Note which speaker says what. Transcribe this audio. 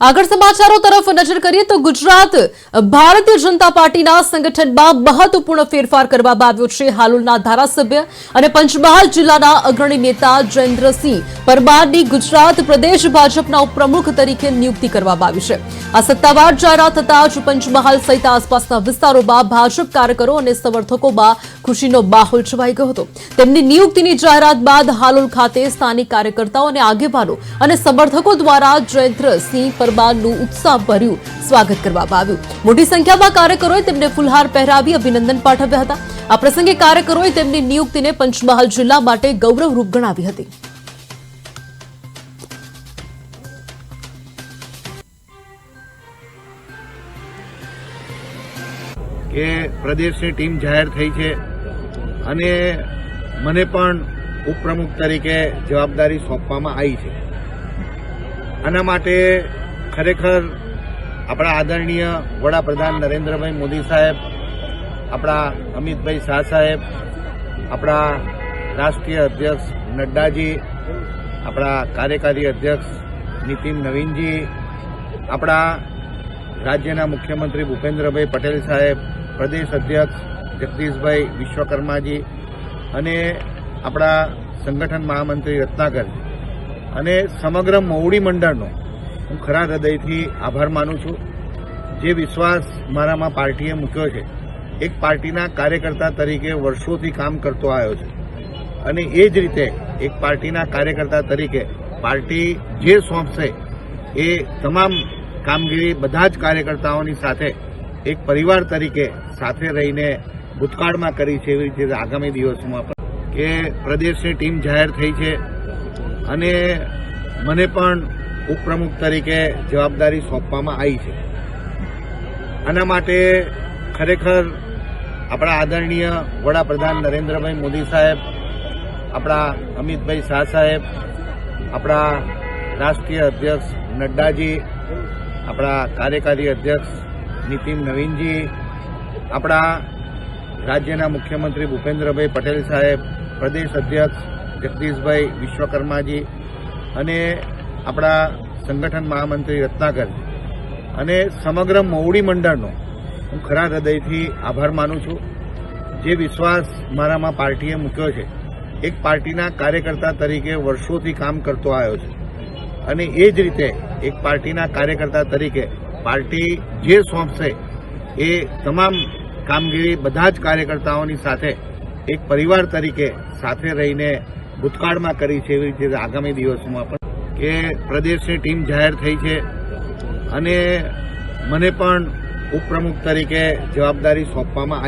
Speaker 1: આગળ સમાચારો તરફ નજર કરીએ તો ગુજરાત ભારતીય જનતા પાર્ટીના સંગઠનમાં મહત્વપૂર્ણ ફેરફાર કરવામાં આવ્યો છે. હાલોલના ધારાસભ્ય અને પંચમહાલ જિલ્લાના અગ્રણી નેતા જયેન્દ્રસિંહ પરમારની ગુજરાત પ્રદેશ ભાજપના ઉપપ્રમુખ તરીકે નિયુક્તિ કરવામાં આવી છે. આ સત્તાવાર જાહેરાત થતાં જ પંચમહાલ સહિત આસપાસના વિસ્તારોમાં ભાજપ કાર્યકરો અને સમર્થકોમાં ખુશીનો માહોલ છવાઈ ગયો હતો. તેમની નિયુક્તિની જાહેરાત બાદ હાલોલ ખાતે સ્થાનિક કાર્યકર્તાઓ અને આગેવાનો અને સમર્થકો દ્વારા જયેન્દ્રસિંહ પરમારનું ઉત્સાહભર્યું સ્વાગત કરવામાં આવ્યું. મોટી સંખ્યામાં કાર્યકરોએ તેમને ફુલહાર પહેરાવી અભિનંદન પાઠવ્યા હતા. આ પ્રસંગે કાર્યકરોએ તેમની નિયુક્તિને પંચમહાલ જિલ્લા માટે ગૌરવરૂપ ગણાવી હતી.
Speaker 2: કે પ્રદેશની ટીમ જાહેર થઈ છે. અને મને પણ ઉપપ્રમુખ તરીકે જવાબદારી સોંપવામાં આવી છે. આના માટે ખરેખર આપણા આદરણીય વડાપ્રધાન નરેન્દ્રભાઈ મોદી સાહેબ, આપણા અમિતભાઈ શાહ સાહેબ, આપણા રાષ્ટ્રીય અધ્યક્ષ નડ્ડાજી, આપણા કાર્યકારી અધ્યક્ષ નીતિન નવીનજી, આપણા રાજ્યના મુખ્યમંત્રી ભૂપેન્દ્રભાઈ પટેલ સાહેબ, પ્રદેશ અધ્યક્ષ જગદીશભાઈ વિશ્વકર્માજી અને આપણા સંગઠન મહામંત્રી રત્નાકર અને સમગ્ર મોવડી મંડળનો હું ખરા હૃદયથી આભાર માનું છું. જે વિશ્વાસ મારામાં પાર્ટીએ મૂક્યો છે, એક પાર્ટીના કાર્યકર્તા તરીકે વર્ષોથી કામ કરતો આવ્યો છે. અને એ જ રીતે એક પાર્ટીના કાર્યકર્તા તરીકે પાર્ટી જે સોંપશે, એ તમામ કામગીરી બધા જ કાર્યકર્તાઓની સાથે, એક પરિવાર તરીકે સાથે રહીને ભૂતકાળમાં કરી છે એવી રીતે આગામી દિવસોમાં પણ કે પ્રદેશની ટીમ જાહેર થઈ છે. અને મને પણ ઉપપ્રમુખ તરીકે જવાબદારી સોંપવામાં આવી છે. આના માટે ખરેખર આપણા આદરણીય વડાપ્રધાન નરેન્દ્રભાઈ મોદી સાહેબ, આપણા અમિતભાઈ શાહ સાહેબ, આપણા રાષ્ટ્રીય અધ્યક્ષ નડ્ડાજી, આપણા કાર્યકારી અધ્યક્ષ નીતિન નવીનજી, આપણા રાજ્યના મુખ્યમંત્રી ભૂપેન્દ્રભાઈ પટેલ સાહેબ, પ્રદેશ અધ્યક્ષ જગદીશભાઈ વિશ્વકર્માજી અને આપણા સંગઠન મહામંત્રી રત્નાકર અને સમગ્ર મોવડી મંડળનો હું ખરા હૃદયથી આભાર માનું છું. જે વિશ્વાસ મારામાં પાર્ટીએ મૂક્યો છે, એક પાર્ટીના કાર્યકર્તા તરીકે વર્ષોથી કામ કરતો આવ્યો છે. અને એ જ રીતે એક પાર્ટીના કાર્યકર્તા તરીકે પાર્ટી જે સોંપશે એ તમામ કામગીરી બધા જ કાર્યકર્તાઓની સાથે, એક પરિવાર તરીકે સાથે રહીને ભૂતકાળમાં કરી છે એવી રીતે આગામી દિવસોમાં પણ કે પ્રદેશની ટીમ જાહેર થઈ છે. અને મને પણ ઉપપ્રમુખ તરીકે જવાબદારી સોંપવામાં આવી